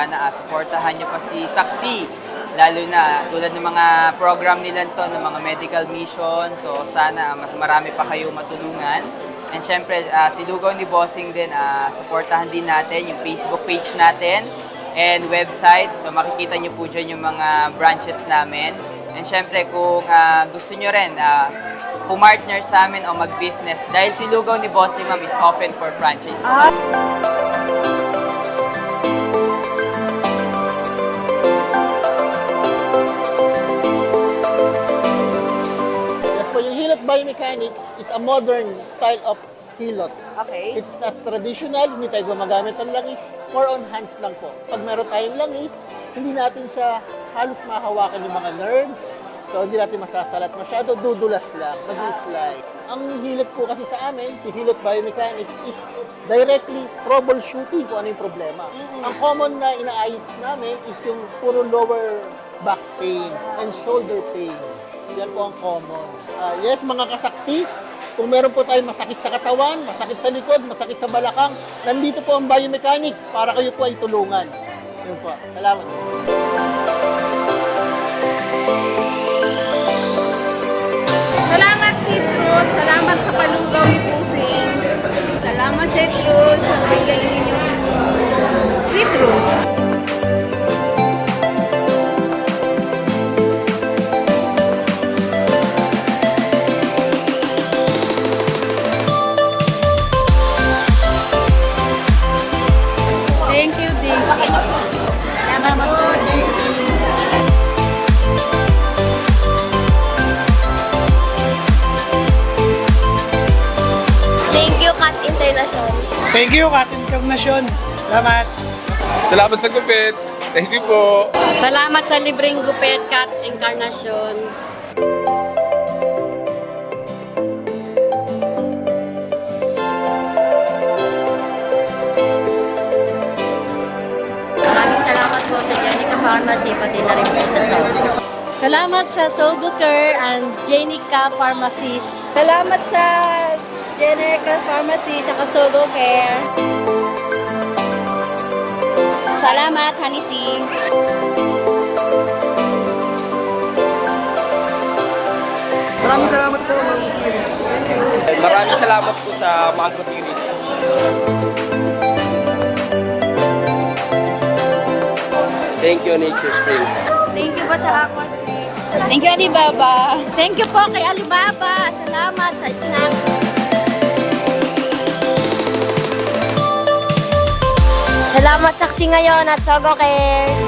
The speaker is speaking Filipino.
sana uh, supportahan niyo pa si Saksi. Lalo na tulad ng mga program nila to, ng mga medical mission. So sana mas marami pa kayo matulungan. And syempre, ah, si Lugaw ni Bossing din, ah, supportahan din natin yung Facebook page natin and website. So makikita niyo po dyan yung mga branches namin. And syempre, kung ah, gusto niyo rin, ah, pumartner sa amin o mag-business, dahil si Lugaw ni Bossing Ma'am is open for franchise. Yes yung Hilot Biomechanics is a modern style of hilot. Okay. It's not traditional, hindi tayo gumagamit ng langis, more on hands lang po. Pag meron tayong langis, hindi natin siya halos mahawakan yung mga nerves, so hindi natin masasalat masyado, dudulas lang, mag-slide. Ang hilot po kasi sa amin, si Hilot Biomechanics is directly troubleshooting kung ano yung problema. Ang common na inaayos namin is yung puro lower back pain and shoulder pain. Yan po ang common. Ah, yes, mga kasaksi, kung meron po tayong masakit sa katawan, masakit sa likod, masakit sa balakang, nandito po ang biomechanics para kayo po ay tulungan. Yun po. Salamat Daisy. Salamat po, Daisy. Thank you, Cat International. Thank you, Kat Encarnacion. Salamat. Salamat sa gupit. Thank you po. Salamat sa libreng gupit, Kat Encarnacion. Pharmacy, pati na rin po sa Sogo. Salamat sa Sogo Care and Jenica Pharmacies. Salamat sa Jeneca Pharmacy at Sogo Care. Salamat, Hanisi. Maraming salamat po, Ma'am Siris. Maraming salamat po sa Magma Series. Thank you, Nature Spring. Thank you po sa Aquascape. Thank you, Alibaba. Thank you po kay Alibaba. Salamat sa snack. Salamat saksi ngayon at Sogo Cares.